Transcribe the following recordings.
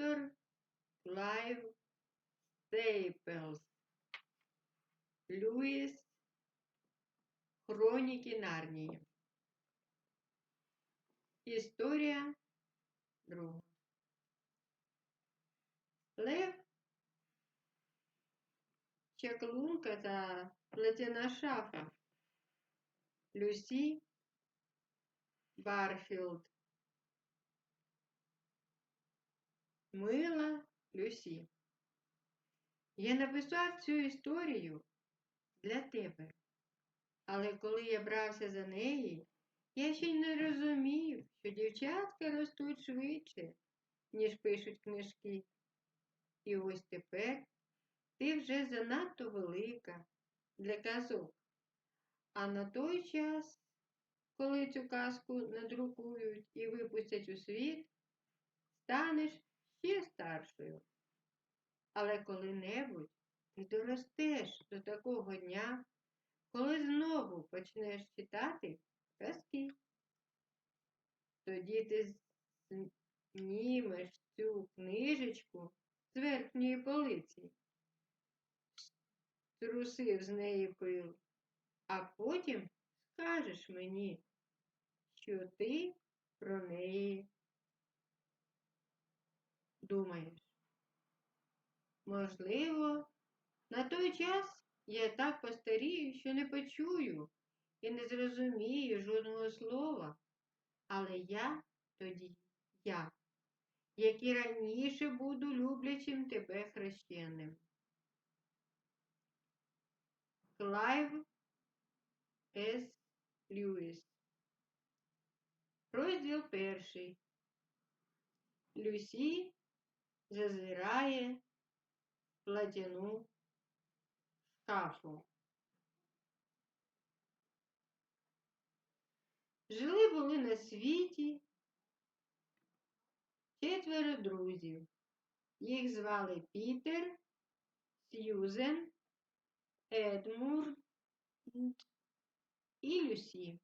Автор Клайв Стейплс. Льюіс Хроніки Нарнії. Історія друга. Лев, чаклунка та плетяна шафа. Люсі Барфілд. Мила Люсі. Я написав цю історію для тебе. Але коли я брався за неї, я ще й не розумів, що дівчатка ростуть швидше, ніж пишуть книжки. І ось тепер ти вже занадто велика для казок. А на той час, коли цю казку надрукують і випустять у світ, станеш ще старшою. Але коли-небудь ти доростеш до такого дня, коли знову почнеш читати казки. Тоді ти знімеш цю книжечку з верхньої полиці, трусив з неї пил, а потім скажеш мені, що ти про неї думаєш. Можливо, на той час я так постарію, що не почую і не зрозумію жодного слова, але я тоді я, як і раніше буду люблячим тебе хрещеним. Клайв С. Льюіс. Розділ перший. Люсі зазирає платяну шкафу. Жили були на світі четверо друзів. Їх звали Пітер, Сьюзен, Едмур і Люсі.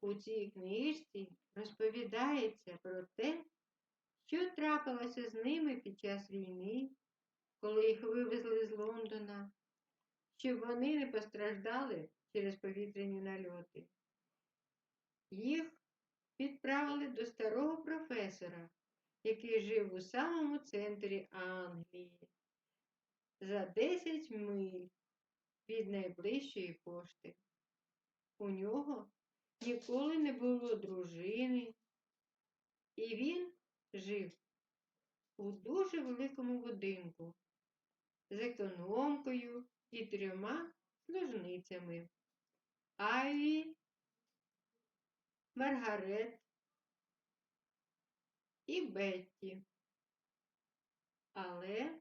У цій книжці розповідається про те, що трапилося з ними під час війни, коли їх вивезли з Лондона, щоб вони не постраждали через повітряні нальоти. Їх відправили до старого професора, який жив у самому центрі Англії, за 10 миль від найближчої пошти. У нього ніколи не було дружини, і він жив у дуже великому будинку з економкою і трьома служницями. Айві, Маргарет і Бетті. Але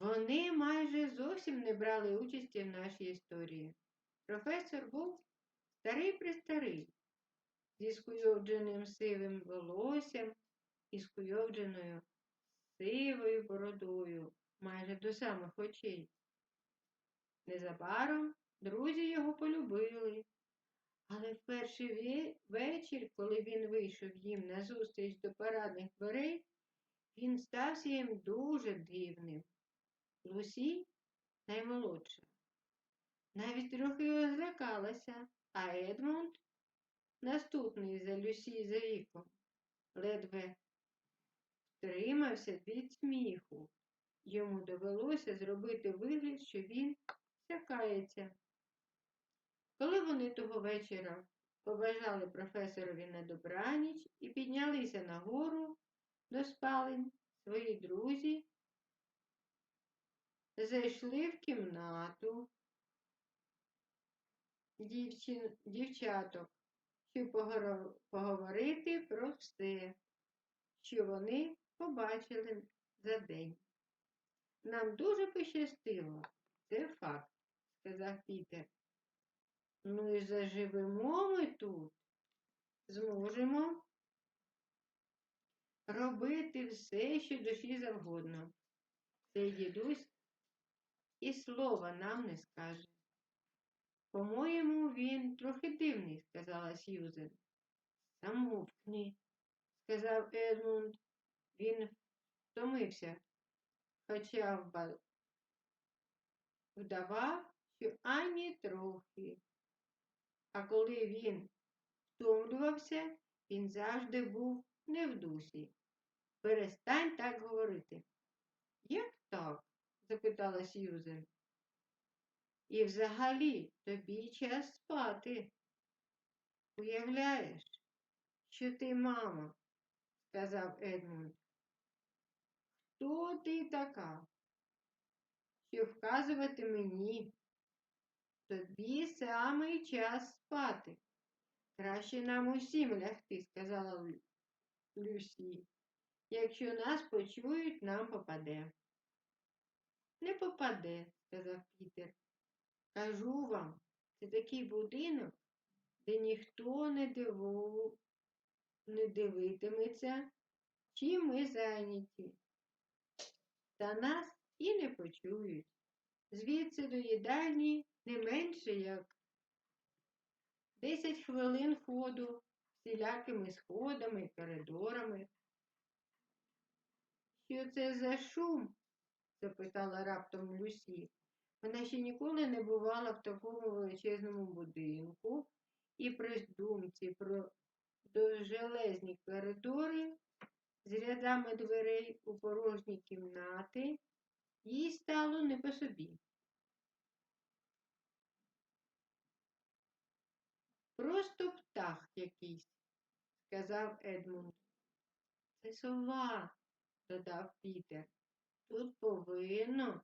вони майже зовсім не брали участі в нашій історії. Професор був старий престарий, зі скуйовдженим сивим волоссям і скуйовдженою сивою бородою майже до самих очей. Незабаром друзі його полюбили, але в перший вечір, коли він вийшов їм назустріч до парадних дверей, він стався їм дуже дивним. Лусі наймолодша. Навіть трохи його злякалася, а Едмунд, наступний за Люсі за віком, ледве втримався від сміху. Йому довелося зробити вигляд, що він сякається. Коли вони того вечора побажали професорові на добраніч і піднялися нагору до спалень, свої друзі зайшли в кімнату дівчин, дівчаток, щоб поговорити про все, що вони побачили за день. Нам дуже пощастило, це факт, сказав Пітер. Ну і заживемо ми тут, зможемо робити все, що душі завгодно. Цей дідусь і слова нам не скаже. По-моєму, він трохи дивний, сказала Сьюзен. Замовкни, сказав Едмунд. Він втомився, хоча вба- вдавав, що ані трохи. А коли він втомлювався, він завжди був не в дусі. Перестань так говорити. Як так? запитала Сьюзен. І взагалі тобі час спати. Уявляєш, що ти мама, сказав Едмунд. Хто ти така? Що вказувати мені? Тобі самий час спати. Краще нам усім лягти, сказала Люсі. Якщо нас почують, нам попаде. Не попаде, сказав Пітер. Кажу вам, це такий будинок, де ніхто не диву... не дивитиметься, чим ми зайняті. Та нас і не почують. Звідси до їдальні не менше, як 10 хвилин ходу всілякими сходами коридорами. Що це за шум? запитала раптом Люсі. Вона ще ніколи не бувала в такому величезному будинку, і при думці про довжелезні коридори з рядами дверей у порожні кімнати, їй стало не по собі. Просто птах якийсь, сказав Едмунд. Це сова, додав Пітер. Тут повинно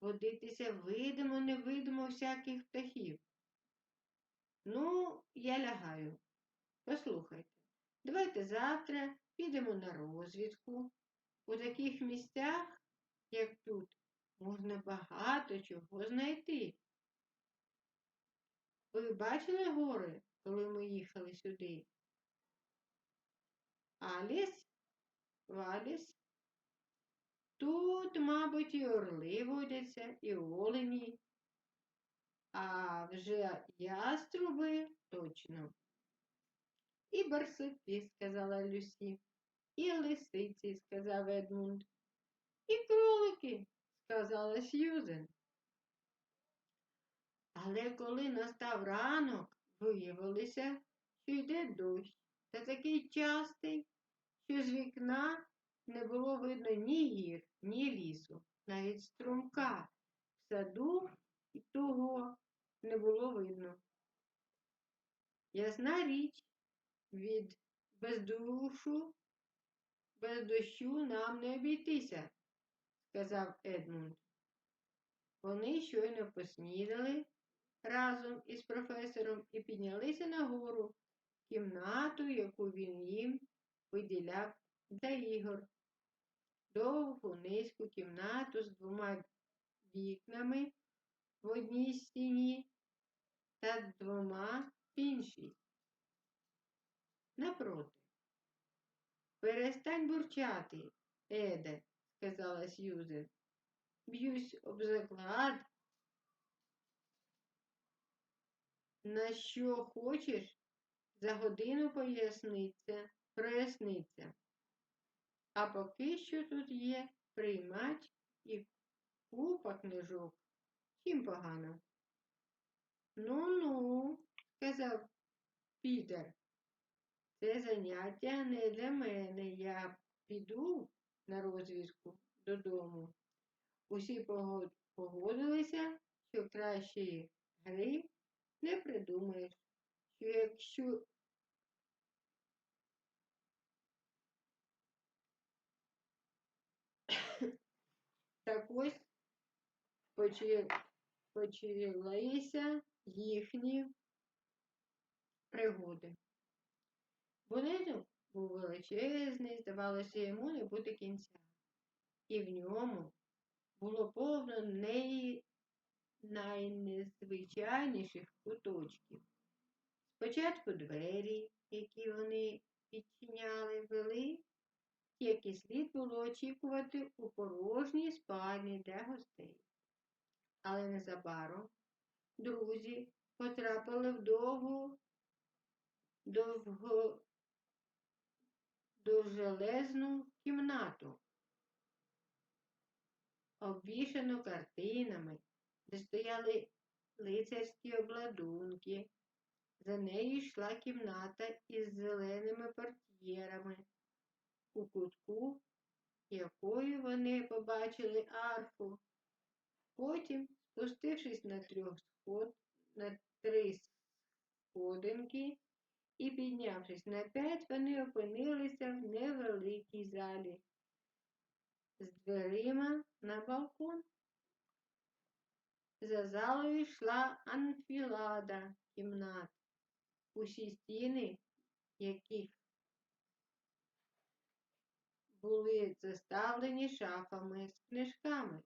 водитися видимо, невидимо всяких птахів. Ну, я лягаю. Послухайте, давайте завтра підемо на розвідку. У таких місцях, як тут, можна багато чого знайти. Ви бачили гори, коли ми їхали сюди? Аліс? Валіс? Тут, мабуть, і орли водяться, і олені, а вже яструби точно. І барсуки, сказала Люсі, і лисиці, сказав Едмунд, і кролики, сказала Сьюзен. Але коли настав ранок, виявилося, що йде дощ, та такий частий, що з вікна не було видно ні гір, ні лісу, навіть струмка. В саду і того не було видно. Ясна річ, від бездушу, без дощу нам не обійтися, сказав Едмунд. Вони щойно поснідали разом із професором і піднялися нагору кімнату, яку він їм виділяв для ігор. Довгу низьку кімнату з двома вікнами в одній стіні та двома в іншій. Напроти. Перестань бурчати, Еде, сказала Сьюзен. Б'юсь об заклад. На що хочеш, за годину поясниться, проясниться. А поки що тут є приймач і купа книжок. Чим погано? Ну-ну, сказав Пітер. Це заняття не для мене. Я піду на розвідку додому. Усі пого- погодилися, що кращої гри не придумаєш. Що якщо Так ось почалися їхні пригоди. Будинок був величезний, здавалося, йому не бути кінця. І в ньому було повно неї найнезвичайніших куточків. Спочатку двері, які вони відчиняли, вели як і слід було очікувати у порожній спальні для гостей. Але незабаром друзі потрапили в довгу, довго, довжелезну кімнату, обвішану картинами, де стояли лицарські обладунки. За нею йшла кімната із зеленими портьєрами, у кутку якої вони побачили арфу. Потім, спустившись на трьох сход, на три сходинки і піднявшись на п'ять, вони опинилися в невеликій залі з дверима на балкон. За залою йшла анфілада кімнат, усі стіни, яких були заставлені шафами з книжками.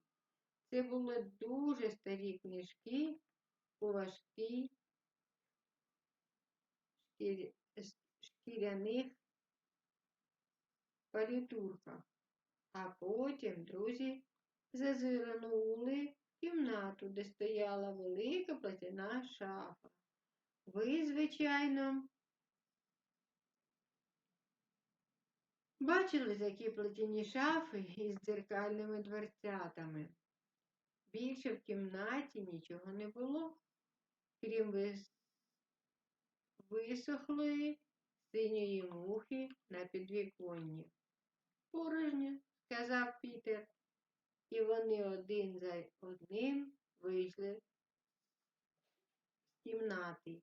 Це були дуже старі книжки у важкій шкіряних палітурках. А потім друзі зазирнули в кімнату, де стояла велика платяна шафа. Ви, звичайно, бачили такі платяні шафи із дзеркальними дверцятами. Більше в кімнаті нічого не було, крім вис- висохлої синьої мухи на підвіконні. Порожньо, сказав Пітер, і вони один за одним вийшли з кімнати.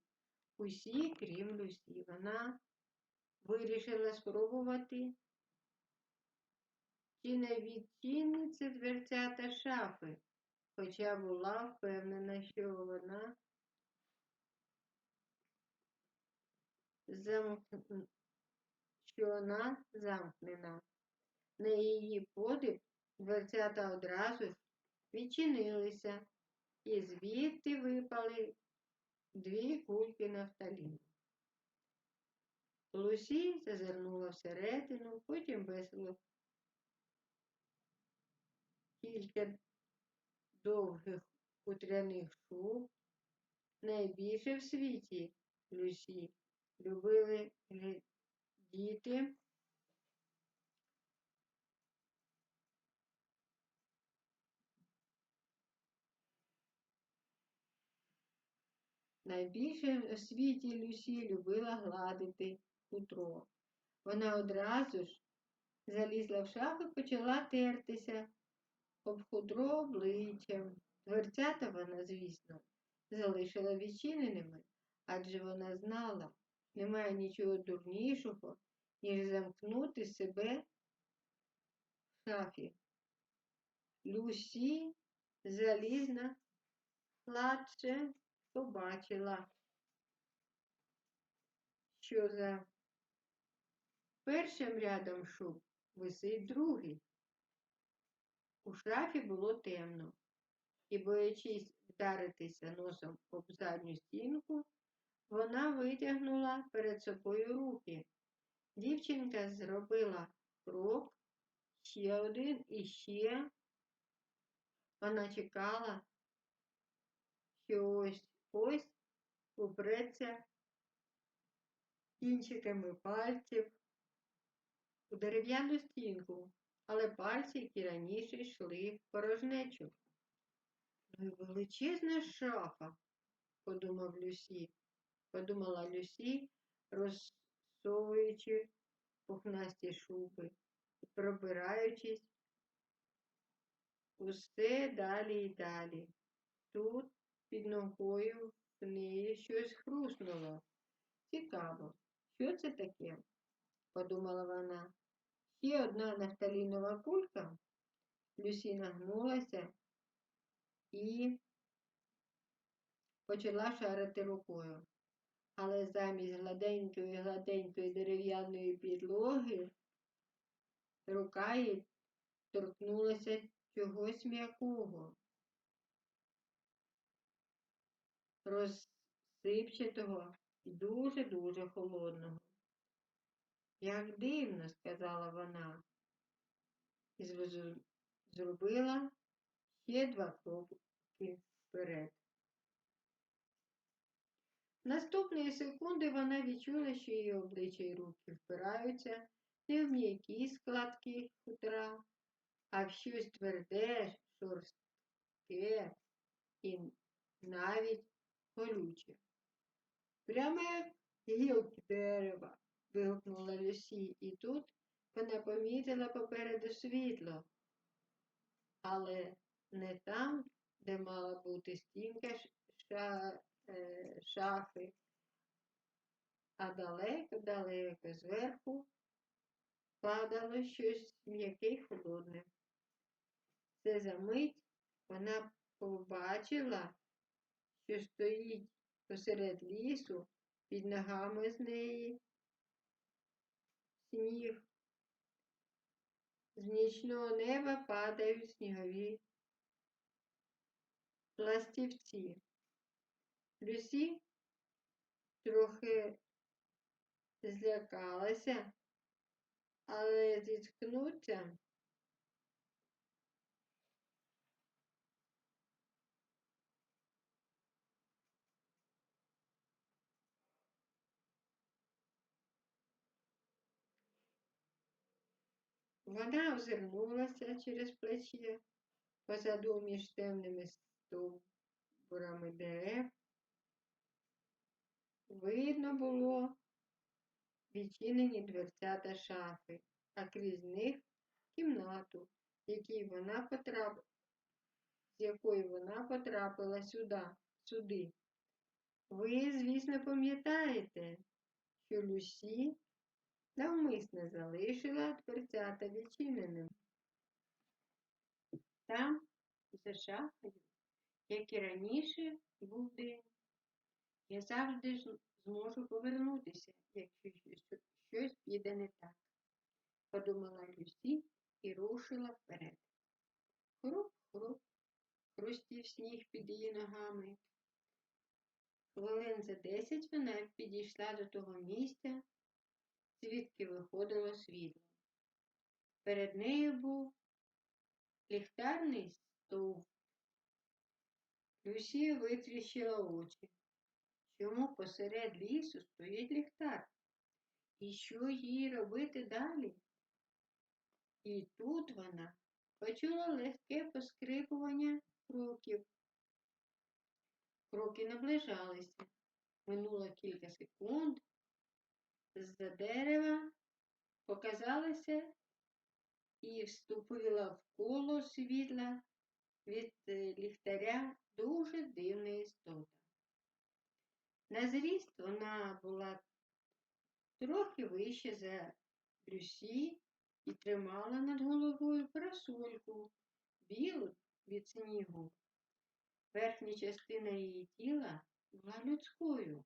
Усі, крім Люсі. Вона вирішила спробувати, чи не відчиниться дверцята шафи, хоча була впевнена, що вона замкн... що вона замкнена. На її подив дверцята одразу відчинилися, і звідти випали дві кульки нафталіну. Лусі зазирнула всередину, потім весело кілька довгих хутряних шуб. Найбільше в світі Люсі любили діти. Найбільше в світі Люсі любила гладити хутро. Вона одразу ж залізла в шафу і почала тертися об хутро обличчям. Дверцята вона, звісно, залишила відчиненими, адже вона знала, немає нічого дурнішого, ніж замкнути себе в шафі. Люсі залізна гладше побачила, що за першим рядом шуб висить другий. У шафі було темно, і, боячись вдаритися носом об задню стінку, вона витягнула перед собою руки. Дівчинка зробила крок, ще один і ще. Вона чекала, що ось ось упреться кінчиками пальців у дерев'яну стінку, але пальці, які раніше йшли в порожнечу. Ну і величезна шафа, подумав Люсі, подумала Люсі, розсовуючи пухнасті шуби і пробираючись усе далі і далі. Тут під ногою в неї щось хруснуло. Цікаво, що це таке? подумала вона. Ще одна нафталінова кулька. Люсі нагнулася і почала шарити рукою. Але замість гладенької гладенької дерев'яної підлоги рука їй торкнулася чогось м'якого, розсипчатого і дуже-дуже холодного. Як дивно, сказала вона, і зробила ще два кроки вперед. Наступної секунди вона відчула, що її обличчя і руки впираються не в м'які складки хутра, а в щось тверде, шорстке і навіть колюче. Прямо як гілки дерева, вигукнула Люсі, і тут вона помітила попереду світло, але не там, де мала бути стінка ша, е, шафи, а далеко-далеко зверху падало щось м'яке й холодне. Це за мить вона побачила, що стоїть посеред лісу під ногами з неї сніг. З нічного неба падають снігові пластівці. Люсі трохи злякалася, але зіткнуться Вона озирнулася через плече позаду між темними стовбурами дерев. Видно було відчинені дверцята шафи, а крізь них кімнату, якій вона потрап... з якої вона потрапила сюди, сюди. Ви, звісно, пам'ятаєте, що Люсі навмисно залишила дверцята відчиненим. Там, за шафою, як і раніше, був день. Я завжди зможу повернутися, якщо щось піде не так, подумала Люсі і рушила вперед. Хруп-хруп, хрустів сніг під її ногами. Хвилин за десять вона підійшла до того місця, звідки виходило світло. Перед нею був ліхтарний стовп. Люсія витріщила очі. Чому посеред лісу стоїть ліхтар? І що їй робити далі? І тут вона почула легке поскрипування кроків. Кроки наближалися. Минуло кілька секунд, з-за дерева показалася і вступила в коло світла від е, ліхтаря дуже дивна істота. На зріст вона була трохи вище за Люсі і тримала над головою парасольку, білу від снігу. Верхня частина її тіла була людською,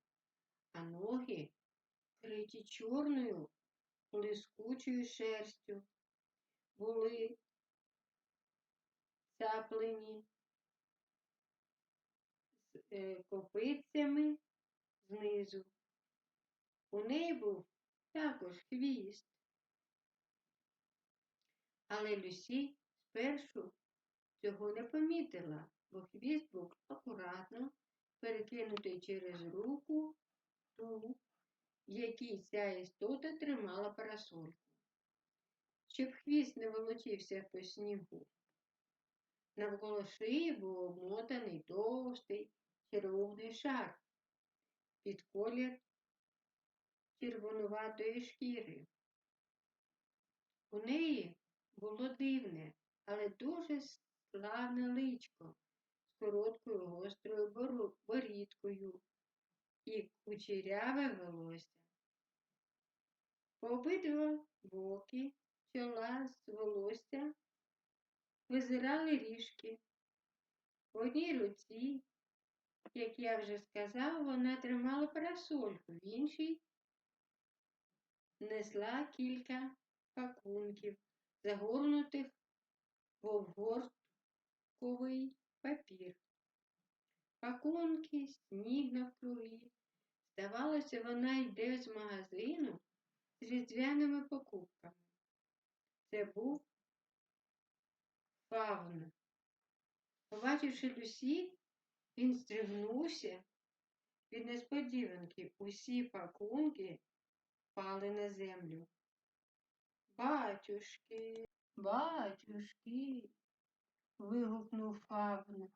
а ноги вкриті чорною блискучою шерстю, були цаплені з е, копицями знизу. У неї був також хвіст. Але Люсі спершу цього не помітила, бо хвіст був акуратно перекинутий через руку ту, якій ця істота тримала парасольку, щоб хвіст не волочився по снігу. Навколо шиї був обмотаний товстий червоний шар під колір червонуватої шкіри. У неї було дивне, але дуже славне личко з короткою гострою борідкою і кучеряве волосся. По обидва боки чола з волосся визирали ріжки. В одній руці, як я вже сказав, вона тримала парасольку, в іншій несла кілька пакунків, загорнутих в обгортковий папір. Пакунки, сніг навкруги. Здавалося, вона йде з магазину з різдвяними покупками. Це був фавн. Побачивши Люсі, він стригнувся від несподіванки. Усі пакунки впали на землю. Батюшки, батюшки. вигукнув Фавна.